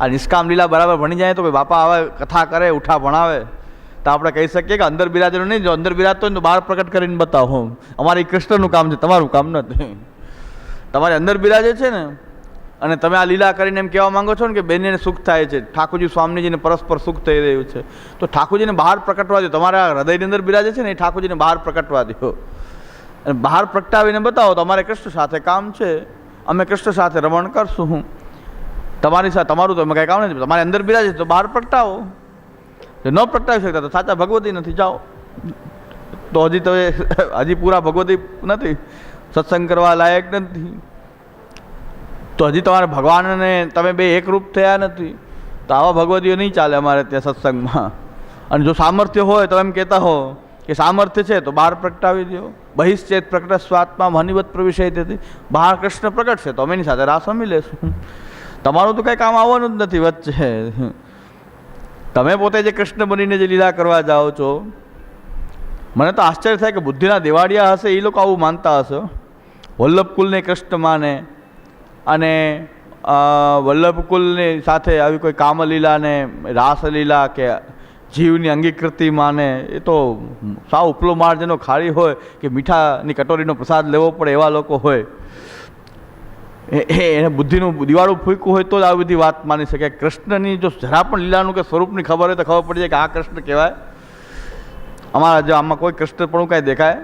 આ નિષ્કામ લીલા બરાબર ભણી જાય તો ભાઈ બાપા આવે કથા કરે, ઉઠા, ભણાવે. તો આપણે કહી શકીએ કે અંદર બિરાજેલું નહીં, જો અંદર બિરાજતો હોય તો બહાર પ્રકટ કરીને બતાવો. અમારી કૃષ્ણનું કામ છે, તમારું કામ નથી. તમારે અંદર બિરાજે છે ને, અને તમે આ લીલા કરીને એમ કહેવા માંગો છો ને કે બેનને સુખ થાય છે, ઠાકોરજી સ્વામીજીને પરસ્પર સુખ થઈ રહ્યું છે. તો ઠાકોરજીને બહાર પ્રકટવા દો. તમારા હૃદયની અંદર બિરાજે છે ને, એ ઠાકોરજીને બહાર પ્રકટવા દો. અને બહાર પ્રગટાવીને બતાવો તો અમારે કૃષ્ણ સાથે કામ છે. અમે કૃષ્ણ સાથે રમણ કરશું તમારી સાથે તમારું તો અમે કાંઈ કામ નથી તમારી અંદર બિરાજે તો બહાર પ્રગટાવો. જો ન પ્રગટાવી શકતા તો સાચા ભગવતી નથી, જાઓ. તો હજી તો હજી પૂરા ભગવતી નથી, સત્સંગ કરવા લાયક નથી. તો હજી તમારે ભગવાનને તમે બે એકરૂપ થયા નથી. તો આવા ભગવતીઓ નહીં ચાલે અમારે ત્યાં સત્સંગમાં. અને જો સામર્થ્ય હોય તો એમ કહેતા હો કે સામર્થ્ય છે તો બહાર પ્રગટાવી દો બહિશ્ચેત પ્રકટ સ્વાત્મા મનિવત પ્રવિષય તેથી. બહાર કૃષ્ણ પ્રગટ છે તો અમે એની સાથે રાસ રમી લેશું. તમારું તો કંઈ કામ આવવાનું જ નથી વચ્ચે. તમે પોતે જે કૃષ્ણ બનીને જે લીલા કરવા જાઓ છો, મને તો આશ્ચર્ય થાય કે બુદ્ધિના દેવાડિયા હશે, એ લોકો આવું માનતા હશે વલ્લભકુલને કૃષ્ણ માને અને વલ્લભકુલની સાથે આવી કોઈ કામલીલાને રાસલીલા કે જીવની અંગીકૃતિ માને, એ તો સાવ ઉપલો માળ જેનો હોય કે મીઠાની કટોરીનો પ્રસાદ લેવો પડે એવા લોકો હોય. એને બુદ્ધિનું દિવાળું ફૂંક્યું હોય તો જ આવી બધી વાત માની શકે. કૃષ્ણની જો જરા પણ લીલાનું કે સ્વરૂપની ખબર હોય તો ખબર પડી જાય કે આ કૃષ્ણ કહેવાય. અમારા જો આમાં કોઈ કૃષ્ણ પણ કાંઈ દેખાય?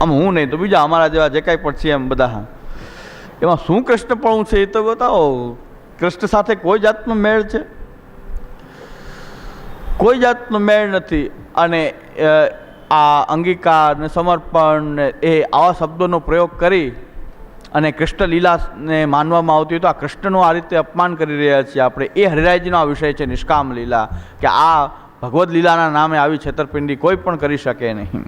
આમ હું નહીં, તો બીજા અમારા જેવા જે કાંઈ પણ છે એમ બધા. એમાં શું કૃષ્ણપણું છે એ તો બતાવો. કૃષ્ણ સાથે કોઈ જાતનો મેળ છે? કોઈ જાતનો મેળ નથી અને આ અંગીકાર ને સમર્પણ એ આવા શબ્દોનો પ્રયોગ કરી અને કૃષ્ણ લીલાને માનવામાં આવતી હોય તો આ કૃષ્ણનું આ રીતે અપમાન કરી રહ્યા છીએ આપણે. એ હરિરાયજીનો આ વિષય છે, નિષ્કામ લીલા, કે આ ભગવદ્ લીલાના નામે આવી છેતરપિંડી કોઈ પણ કરી શકે નહીં.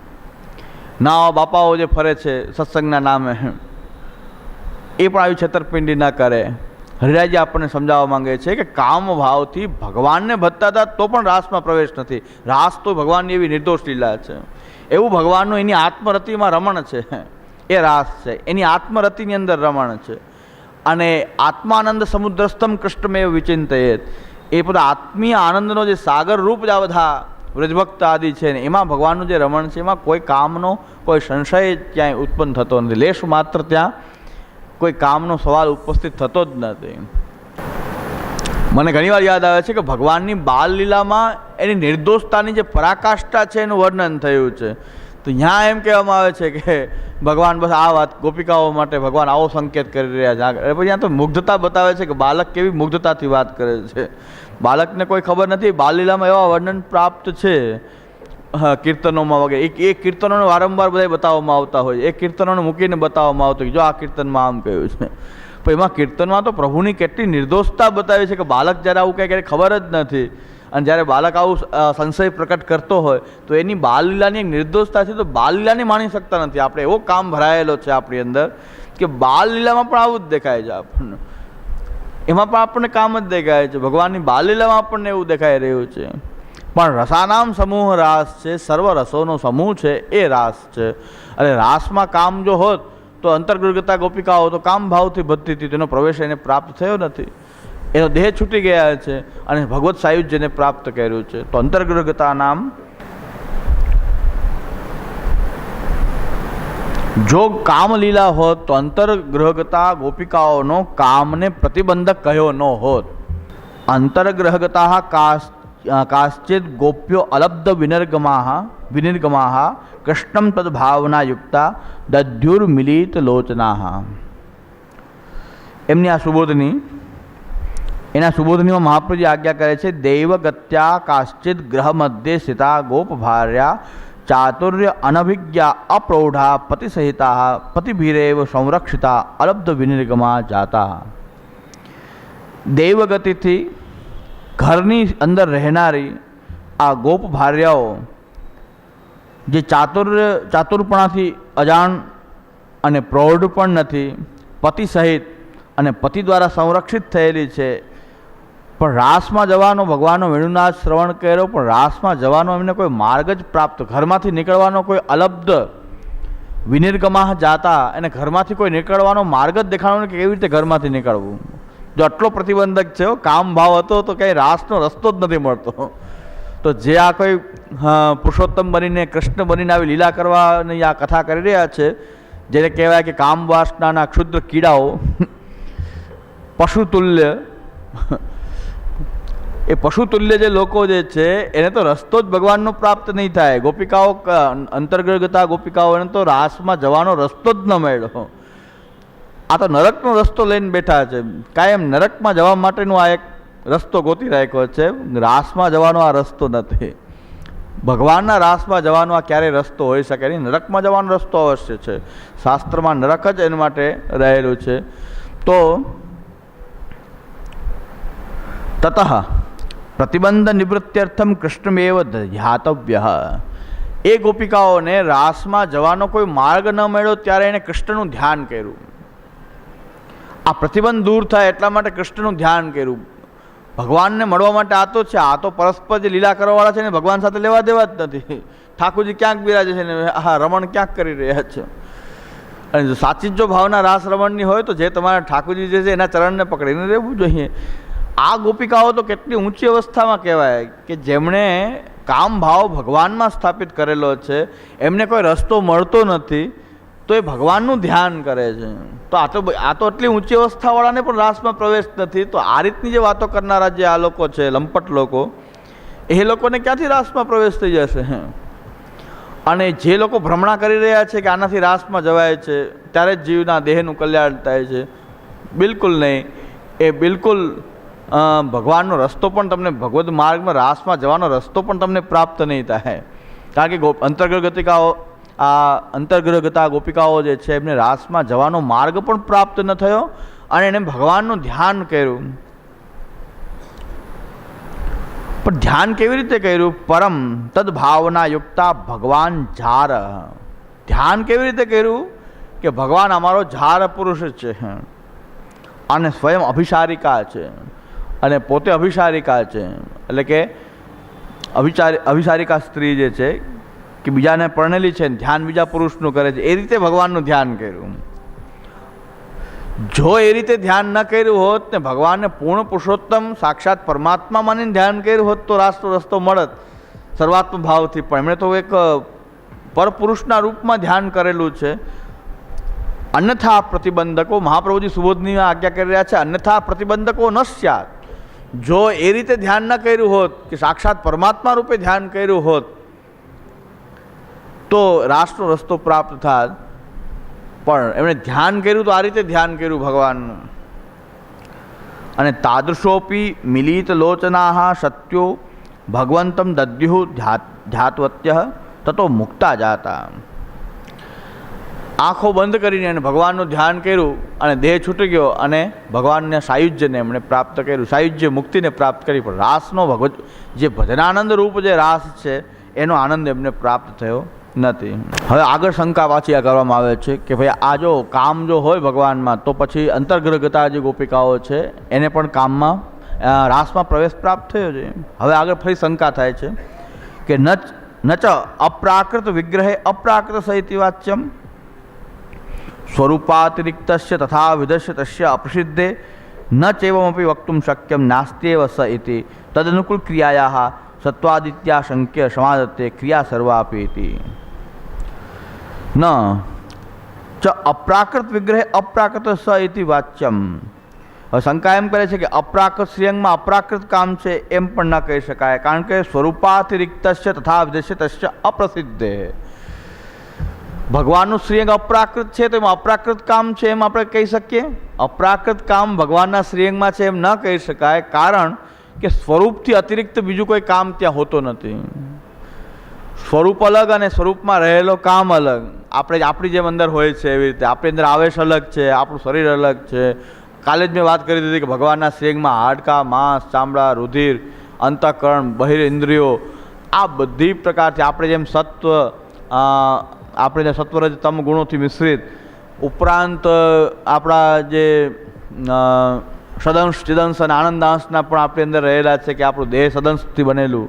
ના બાપાઓ જે ફરે છે, સત્સંગના નામે, એ પણ આવી છેતરપિંડી ના કરે. હરિરાજી આપણને સમજાવવા માંગે છે કે કામ ભાવથી ભગવાનને ભજતા હતા તો પણ રાસમાં પ્રવેશ નથી. રાસ તો ભગવાનની એવી નિર્દોષ લીલા છે. એવું ભગવાનનું એની આત્મરતિમાં રમણ છે. એ રાસ છે. એની આત્મરતિની અંદર રમણ છે. અને આત્માનંદ સમુદ્રસ્તમ કૃષ્ણમેવ વિચિંતયેત. એ બધા આત્મીય આનંદનો જે સાગર રૂપ જ આ બધા વ્રજભક્ત આદિ છે ને, એમાં ભગવાનનું જે રમણ છે, એમાં કોઈ કામનો, કોઈ સંશય ક્યાંય ઉત્પન્ન થતો નથી. લેશ માત્ર ત્યાં કોઈ કામનો સવાલ ઉપસ્થિત થતો જ નથી. મને ઘણીવાર યાદ આવે છે કે ભગવાનની બાલ લીલામાં એની નિર્દોષતાની જે પરાકાષ્ઠા છે એનું વર્ણન થયું છે. તો ત્યાં એમ કહેવામાં આવે છે કે ભગવાન બસ આ વાત ગોપિકાઓ માટે ભગવાન આવો સંકેત કરી રહ્યા છે. આગળ પછી ત્યાં તો મુગ્ધતા બતાવે છે કે બાલક કેવી મુગ્ધતાથી વાત કરે છે. બાળકને કોઈ ખબર નથી બાલલીલામાં એવા વર્ણન પ્રાપ્ત છે. હા, કીર્તનોમાં વગેરે એક એ કીર્તનોને વારંવાર બધા બતાવવામાં આવતા હોય એ કીર્તનોને મૂકીને બતાવવામાં આવતું કે જો આ કીર્તનમાં આમ કહ્યું છે. પણ એમાં કીર્તનમાં તો પ્રભુની કેટલી નિર્દોષતા બતાવી છે કે બાળક જ્યારે આવું કંઈ ક્યારે ખબર જ નથી. અને જ્યારે બાળક આવું સંશય પ્રકટ કરતો હોય, તો એની બાલલીલાની એક નિર્દોષતા છે તો બાલલીલાને માણી શકતા નથી. આપણે એવો કામ ભરાયેલો છે આપણી અંદર કે બાલલીલામાં પણ આવું જ દેખાય છે આપણને. એમાં પણ આપણને કામ જ દેખાય છે. ભગવાનની બાલલીલામાં આપણને એવું દેખાઈ રહ્યું છે. પણ રસાનામ સમૂહ રાસ છે સર્વ રસોનો સમૂહ છે, એ રાસ છે. અને રાસમાં કામ જો હોત, તો અંતર્ગુર્ગતા ગોપિકાઓ તો કામ ભાવથી ભજતી હતી, તેનો પ્રવેશ એને પ્રાપ્ત થયો નથી. એનો દેહ છૂટી ગયા છે અને ભગવત સાયુજ્યને પ્રાપ્ત કર્યું છે. તો અંતર્ગુર્ગતા નામ જો કામલીલા હોત, તો અંતર્ગ્રહગતા ગોપિકાઓનો કામને પ્રતિબંધક કહ્યો ન હોત. અંતર્ગ્રહગતા કાશ કાશ્ચિત ગોપ્યો અલબ્ધ વિનિર્ગમા વિનિર્ગમા કૃષ્ણમ તદ્ભાવનાયુક્તા દધ્યુર્મિલિત લોચના એમની આ સુબોધની એના સુબોધનીમાં મહાપ્રભુજી આજ્ઞા કરે છે દૈવગત્યા કાશ્ચિત ગ્રહ મધ્યે સ્થિતા ગોપ ભાર્યા ચાતુર્ય અનભિજ્ઞા અપ્રૌઢા પતિસહિતા પતિભીરેવ સંરક્ષિતા અલબ્ધ વિનિર્ગમા જાતા દૈવગતિથી ઘરની અંદર રહેનારી આ ગોપ ભાર્યાઓ જે ચાતુર્ય, ચાતુરપણાથી અજાણ અને પ્રૌઢ પણ નથી, પતિ સહિત અને પતિ દ્વારા સંરક્ષિત થયેલી છે. પણ રાસમાં જવાનો ભગવાનનો વેણુનાથ શ્રવણ કર્યો, પણ રાસમાં જવાનો એમને કોઈ માર્ગ જ પ્રાપ્ત, ઘરમાંથી નીકળવાનો કોઈ અલબ્ધ વિનિર્ગમાહ જાતા, એને ઘરમાંથી કોઈ નીકળવાનો માર્ગ જ દેખાડો કે કેવી રીતે ઘરમાંથી નીકળવું? જો આટલો પ્રતિબંધક છે કામ ભાવ હતો તો કંઈ રાસનો રસ્તો જ નથી મળતો. તો જે આ કોઈ પુરુષોત્તમ બનીને, કૃષ્ણ બનીને આવી લીલા કરવાની આ કથા કરી રહ્યા છે, જેને કહેવાય કે કામ વાસનાના ક્ષુદ્ર કીડાઓ, પશુતુલ્ય, એ પશુતુલ્ય જે લોકો જે છે, એને તો રસ્તો જ ભગવાનનો પ્રાપ્ત નહીં થાય. ગોપિકાઓ અંતર્ગતા ગોપિકાઓ એને તો રાસમાં જવાનો રસ્તો જ ન મળ્યો. આ તો નરકનો રસ્તો લઈને બેઠા છે. કાયમ નરકમાં જવા માટેનો આ એક રસ્તો ગોતી રાખ્યો છે. રાસમાં જવાનો આ રસ્તો નથી. ભગવાનના રાસમાં જવાનો આ ક્યારેય રસ્તો હોઈ શકે નહીં. નરકમાં જવાનો રસ્તો અવશ્ય છે. શાસ્ત્રમાં નરક જ એના માટે રહેલું છે. તો તત પ્રતિબંધ નિવૃત્ત્યર્થમ કૃષ્ણમેવ ધ્યાતવ્ય. એ ગોપિકાઓને રાસમાં જવાનો કોઈ માર્ગ ન મળ્યો ત્યારે એણે કૃષ્ણનું ધ્યાન કર્યું. આ પ્રતિબંધ દૂર થાય એટલા માટે કૃષ્ણનું ધ્યાન કર્યું. ભગવાનને મળવા માટે આ તો છે, આ તો પરસ્પર જે લીલા કરવાવાળા છે ને ભગવાન સાથે લેવા દેવા જ નથી. ઠાકોરજી ક્યાંક બિરાજે છે ને હા રમણ ક્યાંક કરી રહ્યા છે? અને સાચી જો ભાવના રાસ રમણની હોય તો જે તમારા ઠાકોરજી જે છે એના ચરણને પકડીને રહેવું જોઈએ. આ ગોપિકાઓ તો કેટલી ઊંચી અવસ્થામાં કહેવાય કે જેમણે કામ ભાવ ભગવાનમાં સ્થાપિત કરેલો છે. એમને કોઈ રસ્તો મળતો નથી. તો એ ભગવાનનું ધ્યાન કરે છે. તો આ તો આ તો એટલી ઊંચી અવસ્થાવાળાને પણ રાસમાં પ્રવેશ નથી. તો આ રીતની જે વાતો કરનારા જે આ લોકો છે, લંપટ લોકો, એ લોકોને ક્યાંથી રાસમાં પ્રવેશ થઈ જશે? હે. અને જે લોકો ભ્રમણા કરી રહ્યા છે કે આનાથી રાસમાં જવાય છે, ત્યારે જ જીવના દેહનું કલ્યાણ થાય છે. બિલકુલ નહીં. એ બિલકુલ ભગવાનનો રસ્તો પણ તમને ભગવદ માર્ગમાં રાસમાં જવાનો રસ્તો પણ તમને પ્રાપ્ત નહીં થાય. કારણ કે ગો અંતર્ગ્રહ ગતા આ ગોપિકાઓ જે છે, એમને રાસમાં જવાનો માર્ગ પણ પ્રાપ્ત ન થયો અને એને ભગવાનનું ધ્યાન કર્યું. પણ ધ્યાન કેવી રીતે કર્યું? પરમ તદ ભાવના યુક્તા ભગવાન ઝાર ધ્યાન કેવી રીતે કર્યું? કે ભગવાન અમારો ઝાર પુરુષ છે અને સ્વયં અભિસારિકા છે અને પોતે અભિસારિકા છે. એટલે કે અભિચારી, અભિસારિકા સ્ત્રી જે છે કે બીજાને પરણેલી છે ધ્યાન બીજા પુરુષનું કરે છે, એ રીતે ભગવાનનું ધ્યાન કર્યું. જો એ રીતે ધ્યાન ન કર્યું હોત ને ભગવાનને પૂર્ણ પુરુષોત્તમ સાક્ષાત પરમાત્મા માનીને ધ્યાન કર્યું હોત તો રાષ્ટ્ર રસ્તો મળત, સર્વાત્મ ભાવથી પણ. એમણે તો એક પરપુરુષના રૂપમાં ધ્યાન કરેલું છે. અન્યથા પ્રતિબંધકો, મહાપ્રભુજી સુબોધની આજ્ઞા કરી રહ્યા છે, અન્યથા પ્રતિબંધકો ન સ્યાત. જો એ રીતે ધ્યાન ન કર્યું હોત કે સાક્ષાત પરમાત્મા રૂપે ધ્યાન કર્યું હોત તો રાસનો રસ્તો પ્રાપ્ત થાત. પણ એમણે ધ્યાન કર્યું તો આ રીતે ધ્યાન કર્યું ભગવાનનું. અને તાદૃશોપી મિલિત લોચના સત્યો ભગવંતમ દદ્યુ ધ્યાતવત્ય તતો મુક્તા જાતા. આંખો બંધ કરીને એને ભગવાનનું ધ્યાન કર્યું અને દેહ છૂટી ગયો અને ભગવાનના સાયુજ્યને એમણે પ્રાપ્ત કર્યું. સાયુજ્ય મુક્તિને પ્રાપ્ત કરી, પણ રાસનો ભગવત, જે ભજનાનંદ રૂપ જે રાસ છે, એનો આનંદ એમને પ્રાપ્ત થયો. નથી. હવે આગળ શંકા પાછી આ કરવામાં આવે છે કે ભાઈ, આ જો કામ જો હોય ભગવાનમાં, તો પછી અંતર્ગ્રહતા જે ગોપિકાઓ છે, એને પણ કામમાં રાસમાં પ્રવેશ પ્રાપ્ત થયો છે. હવે આગળ ફરી શંકા થાય છે કે નચ નચ અપ્રાકૃત વિગ્રહે અપ્રાકૃત સહિત વાચ્યમ સ્વરૂપાતિરિક્ત તથા વિધસ્ય તસ્ય અપ્રસિદ્ધે ન ચેવમપી વક્તુમ શક્યમ નાસ્ત્યેવ સ ઇતિ તદનુકૂળ ક્રિયાયા સત્વાદિત્યા શંક્ય સમાદત્તે ક્રિયા સર્વાપી ઇતિ ન ચ અપ્રાકૃત વિગ્રહે અપ્રાકૃત સ ઇતિ વાચ્યમ શંકા એમ કરે છે કે અપ્રાકૃત શ્રેયંગમાં અપ્રાકૃત કામ છે એમ પણ ન કહી શકાય, કારણ કે સ્વરૂપાતિરિક્ત તથા વિધસ્ય તસ્ય અપ્રસિદ્ધે. ભગવાનનું શ્રેયંગ અપ્રાકૃત છે તો એમાં અપ્રાકૃત કામ છે એમ આપણે કહી શકીએ? અપ્રાકૃત કામ ભગવાનના શ્રેયંગમાં છે એમ ન કહી શકાય, કારણ કે સ્વરૂપથી અતિરિક્ત બીજું કોઈ કામ ત્યાં હોતું નથી. સ્વરૂપ અલગ અને સ્વરૂપમાં રહેલો કામ અલગ. આપણે આપણી જેમ અંદર હોય છે એવી રીતે. આપણી અંદર આવેશ અલગ છે, આપણું શરીર અલગ છે. કાલે જ મેં વાત કરી દીધી કે ભગવાનના શ્રેયંગમાં હાડકાં, માંસ, ચામડા, રુધિર, અંતઃકરણ, બહિર ઇન્દ્રિયો, આ બધી પ્રકારથી આપણે જેમ સત્વ આપણે જે સત્વરજ તમ ગુણોથી મિશ્રિત, ઉપરાંત આપણા જે સદંશ, ચિદંશ અને આનંદાંશના પણ આપણી અંદર રહેલા છે કે આપણું દેહ સદંશથી બનેલું.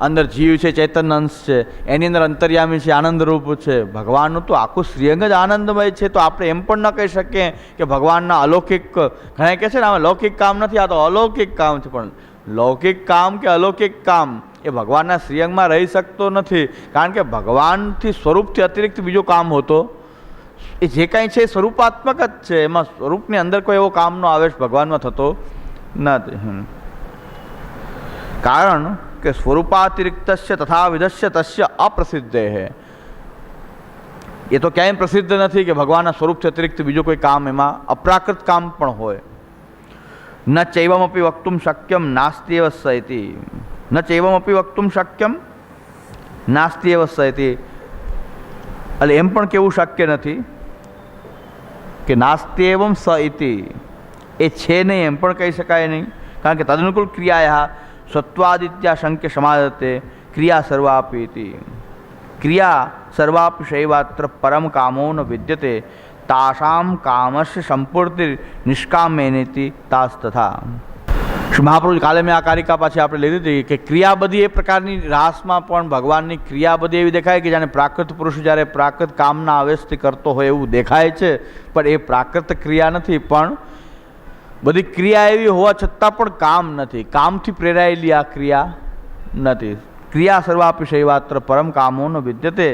અંદર જીવ છે, ચેતન અંશ છે, એની અંદર અંતર્યામી છે, આનંદરૂપ છે. ભગવાનનું તો આખું શ્રીઅંગ જ આનંદમય છે, તો આપણે એમ પણ ન કહી શકીએ કે ભગવાનના અલૌકિક ઘણા કહે છે ને, આમાં લૌકિક કામ નથી, આ તો અલૌકિક કામ છે. પણ લૌકિક કામ કે અલૌકિક કામ એ ભગવાનના શ્રીઅંગમાં રહી શકતો નથી. કારણ કે ભગવાનથી સ્વરૂપથી અતિરિક્ત બીજો કામ હોતો. એ જે કાંઈ છે એ સ્વરૂપાત્મક જ છે. એમાં સ્વરૂપની અંદર કોઈ એવો કામનો આવેશ ભગવાનમાં થતો નથી. કારણ કે સ્વરૂપાતિરિક્ત તથા વિધસ્ય તસ્ય અપ્રસિદ્ધે હે એ તો ક્યાંય પ્રસિદ્ધ નથી કે ભગવાનના સ્વરૂપથી અતિરિક્ત બીજું કોઈ કામ એમાં અપ્રાકૃત કામ પણ હોય ન ચૈવમપી વક્તુમ શક્યમ નાસ્તિ એવ સયતિ ન ચૈવમપી વક્તુમ શક્યમ નાસ્તિ એવ સયતિ એટલે એમ પણ કેવું શક્ય નથી કે નાસ્તિ એવમ સ એ છે નહીં એમ પણ કહી શકાય નહીં કારણ કે તદનુકૂળ ક્રિયાયા સત્વાદિત્યા શંક્ય સમાદતે ક્રિયા સર્વાપી ક્રિયા સર્વાપી શૈવાત્ર પરમ કામો ન વિદ્યતે તાસામ કામસ્ય સંપૂર્તિ નિષ્કામેનેતિ તાસ તથા મહાપ્રભુ કાલે મેં આ કારિકા પાછી આપણે લીધી હતી કે ક્રિયા બધી એ પ્રકારની રાસમાં પણ ભગવાનની ક્રિયા બધી એવી દેખાય કે જાણે પ્રાકૃત પુરુષ જ્યારે પ્રાકૃત કામના આવેશથી કરતો હોય એવું દેખાય છે પણ એ પ્રાકૃત ક્રિયા નથી પણ બધી ક્રિયા એવી હોવા છતાં પણ કામ નથી. કામથી પ્રેરાયેલી આ ક્રિયા નથી. ક્રિયા સર્વાપિષયવાત્ર પરમ કામોનો વિદ્યતે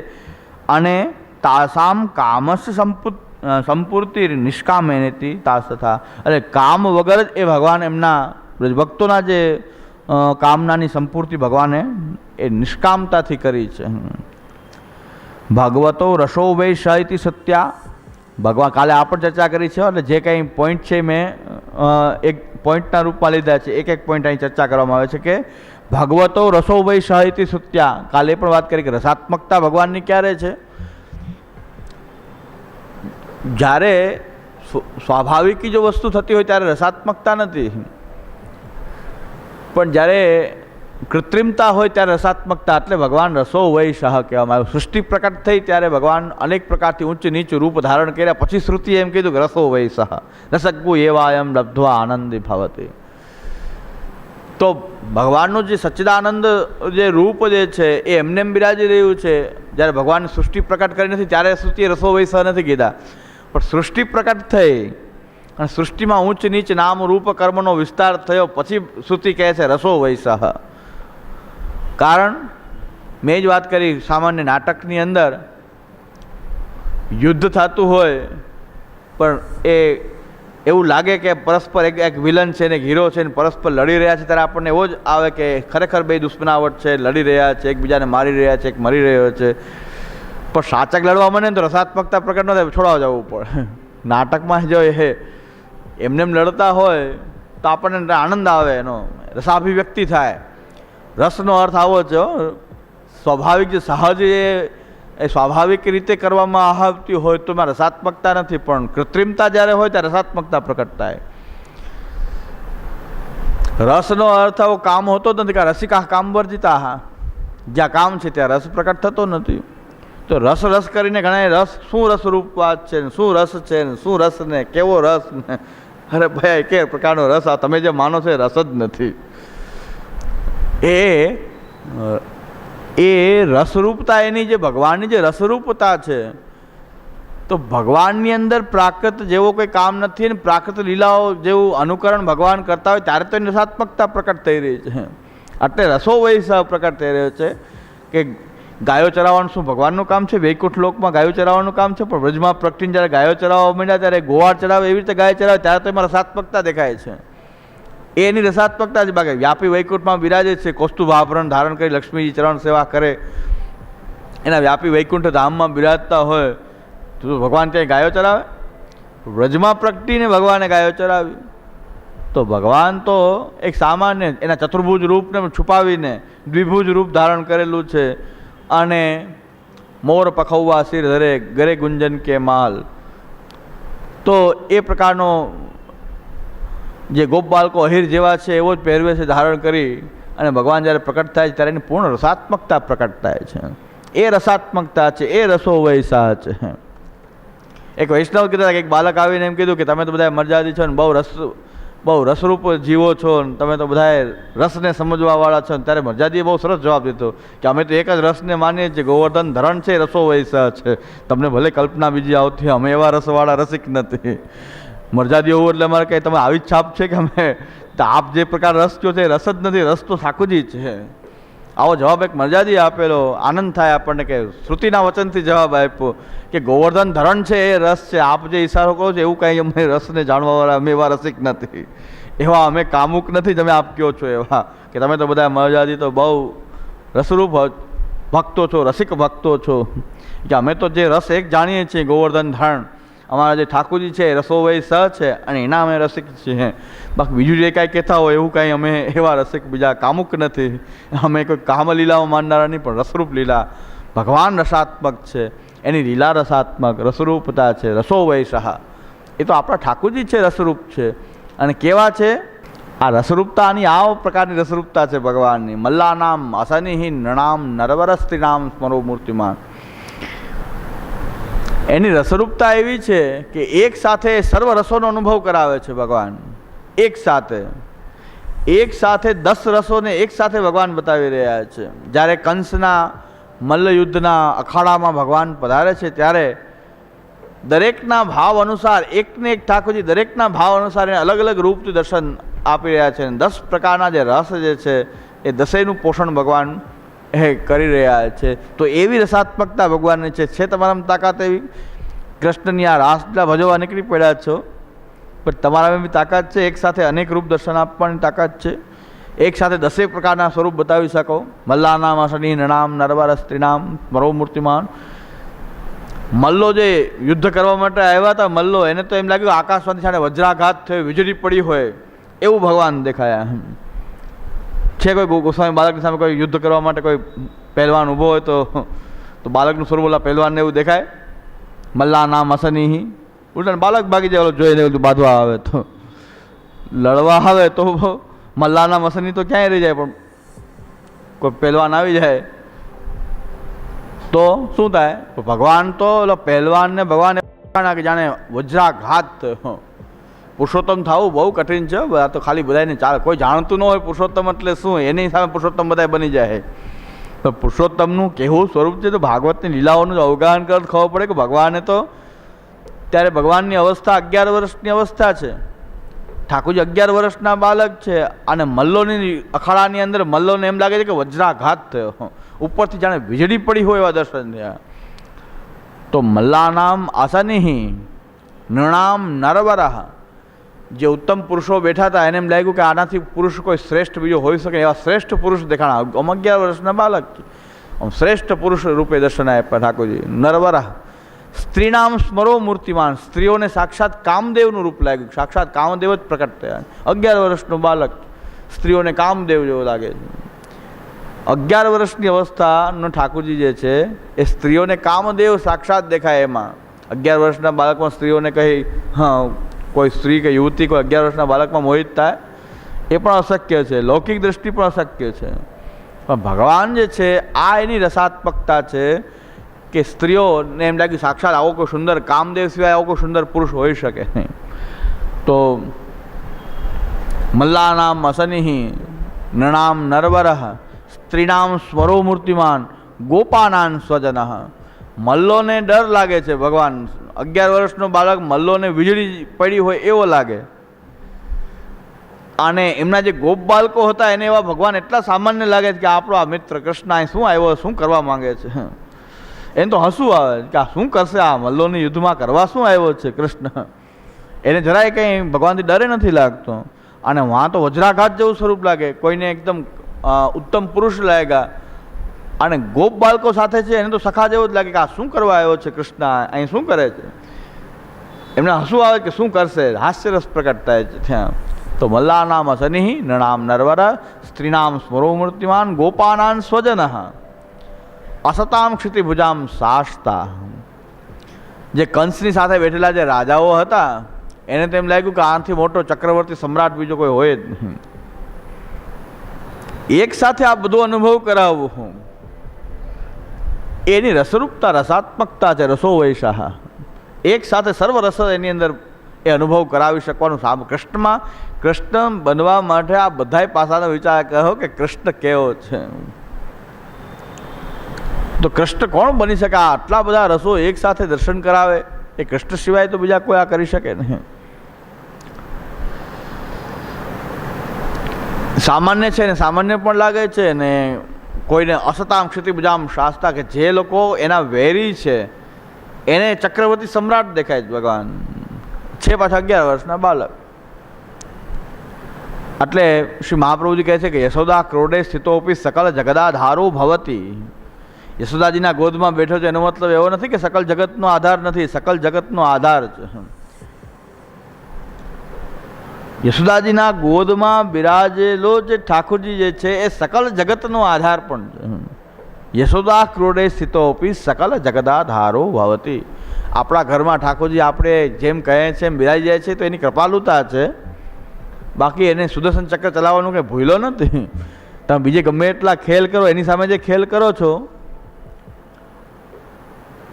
અને તાસામ કામસ સંપૂત સંપૂર્તિ નિષ્કામેનેતી તાસ તથા એટલે કામ વગર જ એ ભગવાન એમના ભક્તોના જે કામનાની સંપૂર્તિ ભગવાને એ નિષ્કામતાથી કરી છે. ભગવતો રસો વૈ સત્યા ભગવાન કાલે આ પણ ચર્ચા કરી છે અને જે કંઈ પોઈન્ટ છે મેં એક પોઈન્ટના રૂપમાં લીધા છે. એક એક પોઈન્ટ અહીં ચર્ચા કરવામાં આવે છે કે ભગવતો રસો વૈ સ ઇતિ કાલે પણ વાત કરી કે રસાત્મકતા ભગવાનની ક્યારે છે? જ્યારે સ્વ- સ્વાભાવિક જો વસ્તુ થતી હોય ત્યારે રસાત્મકતા નથી. પણ જ્યારે કૃત્રિમતા હોય ત્યારે રસાત્મકતા, એટલે ભગવાન રસો વય સહ કહેવામાં આવ્યું. સૃષ્ટિ પ્રકટ થઈ ત્યારે ભગવાન અનેક પ્રકારથી ઉચ્ચ નીચ રૂપ ધારણ કર્યા. પછી શ્રુતિ એમ કીધું કે રસો વય સહ રસગ્ગુ એવા એમ લબ્ધવા આનંદી ભવતી. તો ભગવાનનું જે સચ્ચિદાનંદ જે રૂપ જે છે, એ એમને એમ બિરાજી રહ્યું છે. જ્યારે ભગવાન સૃષ્ટિ પ્રકટ કરી નથી, ત્યારે શ્રુતિએ રસો વય સહ નથી કીધા. પણ સૃષ્ટિ પ્રકટ થઈ અને સૃષ્ટિમાં ઊંચ નીચ નામ રૂપ કર્મનો વિસ્તાર થયો, પછી શ્રુતિ કહે છે રસો વૈસહ કારણ, મેં જ વાત કરી, સામાન્ય નાટકની અંદર યુદ્ધ થતું હોય, પણ એ એવું લાગે કે પરસ્પર એક એક વિલન છે ને એક હીરો છે ને પરસ્પર લડી રહ્યા છે, ત્યારે આપણને એવો જ આવે કે ખરેખર બે દુશ્મનાવટ છે, લડી રહ્યા છે, એકબીજાને મારી રહ્યા છે, એક મરી રહ્યો છે. પણ સાચક લડવા મને તો રસાત્મકતા પ્રકટ ન થાય, છોડાવવા જવું પડે. નાટકમાં જો એ એમને એમ લડતા હોય, તો આપણને આનંદ આવે, એનો રસાભિવ્યક્તિ થાય. રસનો અર્થ આવો છે. સ્વાભાવિક જે સહજ એ સ્વાભાવિક રીતે કરવામાં આવતી હોય તો એમાં રસાત્મકતા નથી, પણ કૃત્રિમતા જ્યારે હોય ત્યારે રસાત્મકતા પ્રકટ થાય. રસનો અર્થ આવો કામ હોતો નથી, કે રસિકા કામ વર્જિતા હા જ્યાં કામ છે ત્યાં રસ પ્રકટ થતો નથી. તો રસ રસ કરીને ઘણા રસ, શું રસ રૂપ વાત છે ને, શું રસ છે ને, શું રસ ને, કેવો રસ ને? અરે ભાઈ કે પ્રકારનો રસ, આ તમે જે માનો છો એ રસ જ નથી. એ એ રસરૂપતા એની જે ભગવાનની જે રસરૂપતા છે, તો ભગવાનની અંદર પ્રાકૃત જેવો કોઈ કામ નથી ને પ્રાકૃત લીલાઓ જેવું અનુકરણ ભગવાન કરતા હોય ત્યારે તો એની રસાત્મકતા પ્રકટ થઈ રહી છે. એટલે રસો વય પ્રકટ થઈ રહ્યો છે કે ગાયો ચરાવવાનું શું ભગવાનનું કામ છે? વૈકુંઠ લોકમાં ગાયો ચરાવવાનું કામ છે? પણ વ્રજમાં પ્રગટીને જ્યારે ગાયો ચરાવવા માંડ્યા, ત્યારે ગોવાળ ચરાવે, એવી રીતે ગાય ચરાવે, ત્યારે તો એમાં રસાત્મકતા દેખાય છે. એ એની રસાત્મકતા જ બાકી. વ્યાપી વૈકુંઠમાં બિરાજે છે. કૌસ્તુભ ધારણ કરી લક્ષ્મીજી ચરણ સેવા કરે. એના વ્યાપી વૈકુંઠ ધામમાં બિરાજતા હોય તો ભગવાન ત્યાં ગાયો ચરાવે? વ્રજમાં પ્રગટીને ભગવાને ગાયો ચરાવી. તો ભગવાન તો એક સામાન્ય એના ચતુર્ભુજ રૂપને છુપાવીને દ્વિભુજ રૂપ ધારણ કરેલું છે. અને મોર પખવવા સિર ધરે ગરે ગુંજન કે માલ. તો એ પ્રકારનો જે ગોપ બાળકો અહીર જેવા છે, એવો જ પહેરવેશ ધારણ કરી અને ભગવાન જ્યારે પ્રકટ થાય છે, ત્યારે એની પૂર્ણ રસાત્મકતા પ્રકટ થાય છે. એ રસાત્મકતા છે, એ રસો વૈસા છે. એક વૈષ્ણવ કીધા એક બાલક આવીને એમ કીધું કે તમે તો બધા મર્યાદી છો ને બહુ રસ, બહુ રસરૂપ જીવો છો ને તમે તો બધાએ રસને સમજવાવાળા છો ને ત્યારે મરજાદીએ બહુ સરસ જવાબ દીધો કે અમે તો એક જ રસને માનીએ છીએ, ગોવર્ધન ધરણ છે, રસો વૈસા છે. તમને ભલે કલ્પના બીજી આવતી અમે એવા રસવાળા રસિક નથી. મરજાદી હોવું એટલે અમારે કંઈ તમે આવી જ છાપ છે કે અમે? આપ જે પ્રકાર રસ કયો છે રસ જ નથી, રસ તો સાકુજી છે. આવો જવાબ એક મરજાદી આપેલો, આનંદ થાય આપણને કે શ્રુતિના વચનથી જવાબ આપ્યો કે ગોવર્ધન ધરણ છે એ રસ છે, આપ જે ઈશારો કરો છો એવું કાંઈ અમે રસને જાણવાવાળા અમે એવા રસિક નથી. એવા અમે કામુક નથી તમે આપ કહો છો એવા. કે તમે તો બધા મરજાદી તો બહુ રસરૂપ ભક્તો છો, રસિક ભક્તો છો. કે અમે તો જે રસ એક જાણીએ છીએ ગોવર્ધન ધરણ અમારા જે ઠાકોરજી છે રસોવય સ છે અને એના અમે રસિક છીએ. બાકી બીજું જે કાંઈ કહેતા હોય એવું કાંઈ અમે એવા રસિક બીજા કામુક નથી. અમે કોઈ કામલીલાઓ માનનારા નહીં, પણ રસરૂપ લીલા ભગવાન રસાત્મક છે. એની લીલા રસાત્મક રસરૂપતા છે રસો સહા. એ તો આપણા ઠાકોરજી છે રસરૂપ છે. અને કેવા છે? આ રસરૂપતાની આ પ્રકારની રસરૂપતા છે ભગવાનની. મલ્લાનામ અસનિહીન નણામ નરવરસ્ત્રીનામ સ્મરો મૂર્તિમાન. એની રસરૂપતા એવી છે કે એક સાથે સર્વ રસોનો અનુભવ કરાવે છે ભગવાન. એક સાથે. એક સાથે દસ રસોને એક સાથે ભગવાન બતાવી રહ્યા છે. જ્યારે કંસના, મલ્લયુદ્ધના અખાડામાં ભગવાન પધારે છે, ત્યારે દરેકના ભાવ અનુસાર, એકને એક ઠાકોરજી દરેકના ભાવ અનુસાર એને અલગ અલગ રૂપથી દર્શન આપી રહ્યા છે. દસ પ્રકારના જે રસ જે છે, એ દસેયનું પોષણ ભગવાન કરી રહ્યા છે. તો એવી રસાત્મકતા ભગવાનની છે. છે તમારામાં તાકાત એવી? કૃષ્ણની આ રાસલા ભજવવા નીકળી પડ્યા છો. પણ તમારામાં બી તાકાત છે? એક સાથે અનેક રૂપ દર્શન આપવાની તાકાત છે? એક સાથે દસેક પ્રકારના સ્વરૂપ બતાવી શકો? મલ્લાનામ અસની નણામ નરવાર સ્ત્રીનામ મરો મૂર્તિમાન મલ્લો જે યુદ્ધ કરવા માટે આવ્યા હતા, મલ્લો, એને તો એમ લાગ્યું આકાશવાદી સાથે વજ્રાઘાત થયો, વીજળી પડી હોય. એવું ભગવાન દેખાયા છે કોઈ? ગોસ્વામી બાળકની સામે કોઈ યુદ્ધ કરવા માટે કોઈ પહેલવાન ઊભો હોય તો તો બાળકનું સ્વરૂપ ઓલા પહેલવાનને એવું દેખાય. મલ્લા નામ અસનીહી ઉલટા બાળક ભાગી જાય, ઓલો જોઈને બધું બાંધવા આવે તો. લડવા આવે તો મલ્લાના મસની તો ક્યાંય રહી જાય, પણ કોઈ પહેલવાન આવી જાય તો શું થાય? ભગવાન તો ઓલો પહેલવાનને ભગવાન એવું કે જાણે વજ્રાઘાત. પુરુષોત્તમ થવું બહુ કઠિન છે. આ તો ખાલી બધાને ચાલે. કોઈ જાણતું ન હોય પુરુષોત્તમ એટલે શું? એની સામે પુરુષોત્તમ બધા બની જાય. તો પુરુષોત્તમનું કેવું સ્વરૂપ છે તો ભાગવતની લીલાઓનું અવગાહન કર, ખબર પડે કે ભગવાને તો ત્યારે ભગવાનની અવસ્થા અગિયાર વર્ષની અવસ્થા છે. ઠાકોરજી અગિયાર વર્ષના બાળક છે અને મલ્લોની અખાડાની અંદર મલ્લોને એમ લાગે છે કે વજ્રાઘાત થયો. ઉપરથી જાણે વીજળી પડી હોય એવા દર્શન થયા. તો મલ્લાનામ આસનિહી નૃણામ નરવરાહ. જે ઉત્તમ પુરુષો બેઠા હતા, એને એમ લાગ્યું કે આનાથી પુરુષ કોઈ શ્રેષ્ઠ બીજો હોઈ શકે, એવા શ્રેષ્ઠ પુરુષ દેખાણા. આમ અગિયાર વર્ષના બાળક. આમ શ્રેષ્ઠ પુરુષ રૂપે દર્શન આપ્યા ઠાકોરજી. નરવરા. સ્ત્રીનામ સ્મરો મૂર્તિમાન. સ્ત્રીઓને સાક્ષાત કામદેવનું રૂપ લાગ્યું. સાક્ષાત કામદેવ જ પ્રકટ થયા. અગિયાર વર્ષનું બાળક. સ્ત્રીઓને કામદેવ જેવો લાગે છે. અગિયાર વર્ષની અવસ્થાનો ઠાકોરજી જે છે, એ સ્ત્રીઓને કામદેવ સાક્ષાત દેખાય એમાં. અગિયાર વર્ષના બાળકમાં સ્ત્રીઓને કહી, હા કોઈ સ્ત્રી કે યુવતી, કોઈ અગિયાર વર્ષના બાળકમાં મોહિત થાય, એ પણ અશક્ય છે. લૌકિક દ્રષ્ટિ પણ અશક્ય છે. પણ ભગવાન જે છે, આ એની રસાત્મકતા છે કે સ્ત્રીઓને એમ લાગ્યું સાક્ષાત આવો કોઈ સુંદર કામદેવ સિવાય આવો કોઈ સુંદર પુરુષ હોઈ શકે નહીં. તો મલ્લાનામ અસનિહિ, નૃણામ નરવરઃ સ્ત્રીનામ સ્વરો મૂર્તિમાન, ગોપાનાન સ્વજન. મલ્લોને ડર લાગે છે ભગવાન અગિયાર વર્ષનો બાળક મલ્લોને વીજળી પડી હોય એવો લાગે. અને એમના જે ગોપ બાળકો હતા એને એવા ભગવાન એટલા સામાન્ય લાગે છે કે આપણો આ મિત્ર કૃષ્ણ અહીં શું આવ્યો, શું કરવા માંગે છે? એને તો હસવું આવે કે આ શું કરશે? આ મલ્લોની યુદ્ધમાં કરવા શું આવ્યો છે કૃષ્ણ? એને જરાય કંઈ ભગવાનથી ડરે નથી લાગતો. અને વાં તો વજ્રાઘાત જેવું સ્વરૂપ લાગે. કોઈને એકદમ ઉત્તમ પુરુષ લાગ્યા. અને ગોપ બાળકો સાથે છે, એને તો સખા જેવો જ લાગે કે આ શું કરવા આવ્યો છે કૃષ્ણ? અહીં શું કરે છે? એમને હસવું આવે કે શું કરશે? હાસ્યરસ પ્રકટ થાય છે ત્યાં. તો મલ્લાનામ અસનિ નૃણામ નરવર, સ્ત્રીનામ સ્મરો ગોપાનાન સ્વજન. અસતામ ક્ષિતિભુજામ સાસતા જે કંસની સાથે બેઠેલા જે રાજાઓ હતા, એને તેમ લાગ્યું કે આનાથી મોટો ચક્રવર્તી સમ્રાટ બીજો કોઈ હોય જ નહીં. એક સાથે આ બધો અનુભવ કરાવવો હું. એની રસરૂપતા, રસાત્મકતા છે, રસો વૈશાહ. એક સાથે સર્વ રસ એની અંદર એ અનુભવ કરાવી શકવાનું સામ કૃષ્ણમાં, કૃષ્ણ બનવા માટે આ બધાય પાસાનો વિચાર કહો કે કૃષ્ણ કેવો છે? તો કૃષ્ણ કોણ બની શકે? આટલા બધા રસો એક સાથે દર્શન કરાવે, એ કૃષ્ણ સિવાય તો બીજા કોઈ આ કરી શકે નહીં. સામાન્ય છે ને, સામાન્ય પણ લાગે છે ને કોઈને અસતામ ક્ષિતિ બજામ શાસ્તા કે જે લોકો એના વેરી છે, એને ચક્રવર્તી સમ્રાટ દેખાય છે ભગવાન. છે પાછા અગિયાર વર્ષના બાલક. એટલે શ્રી મહાપ્રભુજી કહે છે કે યશોદા ક્રોડે સ્થિતોપી સકલ જગદાધારો ભવતી. યશોદાજીના ગોદમાં બેઠો છે એનો મતલબ એવો નથી કે સકલ જગતનો આધાર નથી, સકલ જગતનો આધાર છે. યશોદાજીના ગોદમાં બિરાજેલો જે ઠાકોરજી જે છે, એ સકલ જગતનો આધાર પણ છે. યશોદા ક્રોડે સ્થિતોપી સકલ જગદાધારો ભવતી આપણા ઘરમાં ઠાકોરજી આપણે જેમ કહે છે એમ બિરાજી જાય છે, તો એની કૃપાલુતા છે. બાકી એને સુદર્શન ચક્ર ચલાવવાનું કંઈ ભૂલો નથી. તમે બીજે ગમે એટલા ખેલ કરો, એની સામે જે ખેલ કરો છો,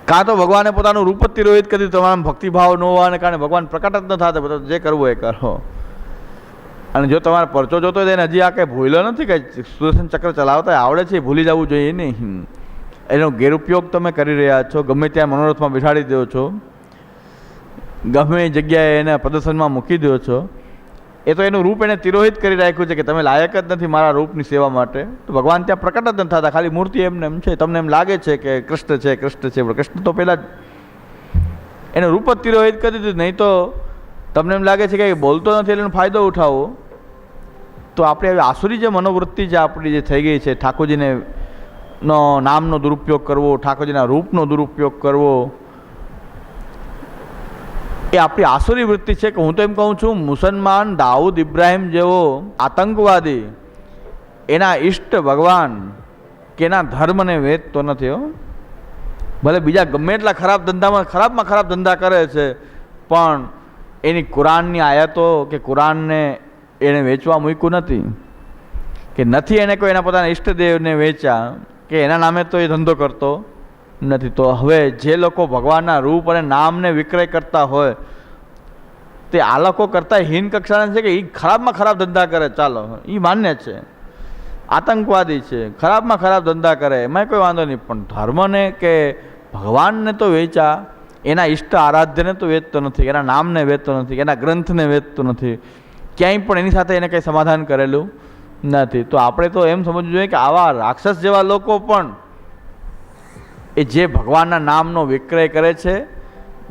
કાં તો ભગવાને પોતાનું રૂપ જ તિરોહિત કરી તમારા ભક્તિભાવ ન હોવાને કારણે ભગવાન પ્રકટ જ ન થતા બધા જે કરવું એ કરો. અને જો તમારે પરચો જોતો હોય એને હજી આ કંઈ ભૂલો નથી કે સુદર્શન ચક્ર ચલાવતા આવડે છે ભૂલી જવું જોઈએ નહીં. એનો ગેરઉપયોગ તમે કરી રહ્યા છો, ગમે ત્યાં મનોરથમાં બેસાડી દો છો, ગમે જગ્યાએ એને પ્રદર્શનમાં મૂકી દો છો. એ તો એનું રૂપ એને તિરોહિત કરી રાખ્યું છે કે તમે લાયક જ નથી મારા રૂપની સેવા માટે. તો ભગવાન ત્યાં પ્રકટ જ નથી થતા, ખાલી મૂર્તિ એમને એમ છે. તમને એમ લાગે છે કે કૃષ્ણ છે કૃષ્ણ છે, પણ કૃષ્ણ તો પહેલાં જ. એનું રૂપ જ તિરોહિત કરી દીધું, નહીં તો તમને એમ લાગે છે કે બોલતો નથી એટલે ફાયદો ઉઠાવો? તો આપણે આવી આસુરી જે મનોવૃત્તિ જે આપણી જે થઈ ગઈ છે, ઠાકોરજીને નો નામનો દુરુપયોગ કરવો, ઠાકોરજીના રૂપનો દુરુપયોગ કરવો, એ આપણી આસુરી વૃત્તિ છે કે હું તો એમ કહું છું, મુસલમાન દાઉદ ઇબ્રાહિમ જેવો આતંકવાદી, એના ઈષ્ટ ભગવાન, કે એના ધર્મને વેચતો નથી, હો. ભલે બીજા ગમે એટલા ખરાબ ધંધામાં, ખરાબમાં ખરાબ ધંધા કરે છે, પણ એની કુરાનની આયાતો કે કુરાનને એણે વેચવા મૂક્યું નથી, કે નથી એને કોઈ એના પોતાના ઈષ્ટદેવને વેચ્યા, કે એના નામે તો એ ધંધો કરતો નથી, તો હવે જે લોકો ભગવાનના રૂપ અને નામને વિક્રય કરતા હોય, તે આ લોકો કરતાં હીન કક્ષાના છે કે એ ખરાબમાં ખરાબ ધંધા કરે, ચાલો એ માન્ય છે, આતંકવાદી છે, ખરાબમાં ખરાબ ધંધા કરે એમાં કોઈ વાંધો નહીં, પણ ધર્મને કે ભગવાનને તો વેચા એના ઇષ્ટ આરાધ્યને તો વેચતો નથી, એના નામને વેચતો નથી, એના ગ્રંથને વેચતો નથી. ક્યાંય પણ એની સાથે એને કંઈ સમાધાન કરેલું નથી. તો આપણે તો એમ સમજવું જોઈએ કે આવા રાક્ષસ જેવા લોકો પણ એ જે ભગવાનના નામનો વિક્રય કરે છે,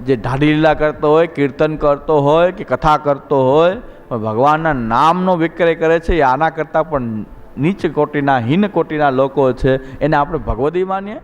જે ઢાઢી લીલા કરતો હોય, કીર્તન કરતો હોય કે કથા કરતો હોય ભગવાનના નામનો વિક્રય કરે છે, એ આના કરતાં પણ નીચ કોટીના, હીન કોટીના લોકો છે, એને આપણે ભગવદી માનીએ.